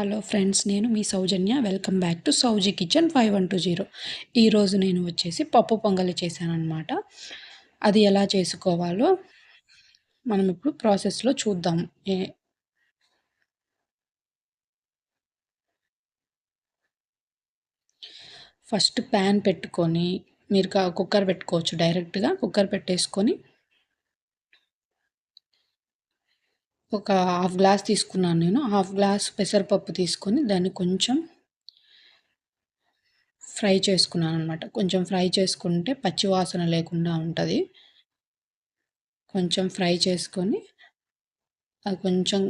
Hello friends నేను మీ Soujanya. Welcome back to Souji kitchen five one two zero. ఈరోజు నేను వచ్చేసి పప్పు పొంగలి చేశానమాట అది ఎలా చేసుకోవాలో మనం ఇప్పుడు ప్రాసెస్లో చూద్దాం. ఏ ఫస్ట్ ప్యాన్ పెట్టుకొని మీరు కుక్కర్ పెట్టుకోవచ్చు డైరెక్ట్గా. కుక్కర్ పెట్టేసుకొని ఒక హాఫ్ గ్లాస్ తీసుకున్నాను నేను. హాఫ్ గ్లాస్ పెసరపప్పు తీసుకొని దాన్ని కొంచెం ఫ్రై చేసుకున్నాను అనమాట కొంచెం ఫ్రై చేసుకుంటే పచ్చి వాసన లేకుండా ఉంటుంది. కొంచెం ఫ్రై చేసుకొని అది కొంచెం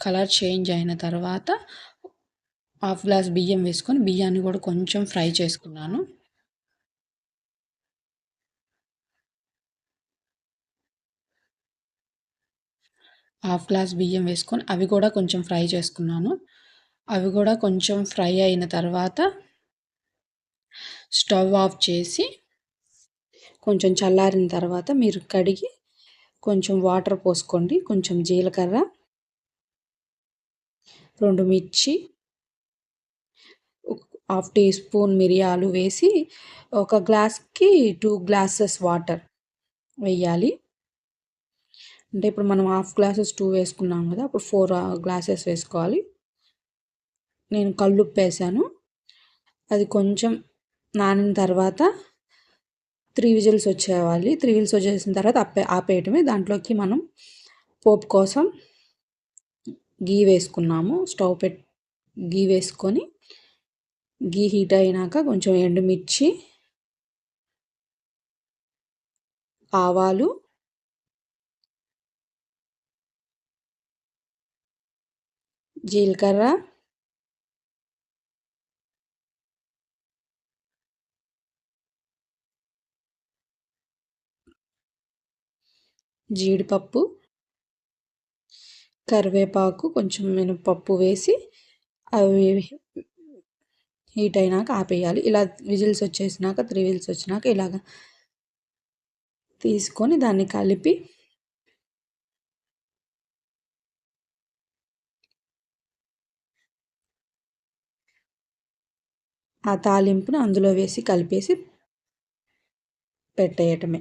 కలర్ చేంజ్ అయిన తర్వాత హాఫ్ గ్లాస్ బియ్యం వేసుకొని బియ్యాన్ని కూడా కొంచెం ఫ్రై చేసుకున్నాను. హాఫ్ గ్లాస్ బియ్యం వేసుకొని అవి కూడా కొంచెం ఫ్రై చేసుకున్నాను. అవి కూడా కొంచెం ఫ్రై అయిన తర్వాత స్టవ్ ఆఫ్ చేసి కొంచెం చల్లారిన తర్వాత మీరు కడిగి కొంచెం వాటర్ పోసుకోండి. కొంచెం జీలకర్ర రెండు మిర్చి హాఫ్ టీ స్పూన్ మిరియాలు వేసి ఒక గ్లాస్కి టూ గ్లాసెస్ వాటర్ వేయాలి. అంటే ఇప్పుడు మనం హాఫ్ గ్లాసెస్ టూ వేసుకున్నాం కదా అప్పుడు ఫోర్ గ్లాసెస్ వేసుకోవాలి. నేను కల్లుప్పు వేసాను. అది కొంచెం నానిన తర్వాత త్రీ విజిల్స్ వచ్చేవాలి. త్రీ విజిల్స్ వచ్చేసిన తర్వాత అప్పే ఆపేయటమే. దాంట్లోకి మనం పోపు కోసం గీ వేసుకున్నాము. స్టవ్ పెట్ గీ వేసుకొని గీ హీట్ అయినాక కొంచెం ఎండుమిర్చి ఆవాలు జీలకర్ర. జీడిపప్పు. కరివేపాకు కొంచెం మినపప్పు వేసి అవి హీట్ అయినాక ఆపేయాలి. ఇలా విజిల్స్ వచ్చేసినాక త్రీ విజిల్స్ వచ్చినాక ఇలాగ తీసుకొని దాన్ని కలిపి ఆ తాలింపును అందులో వేసి కలిపేసి పెట్టేయటమే.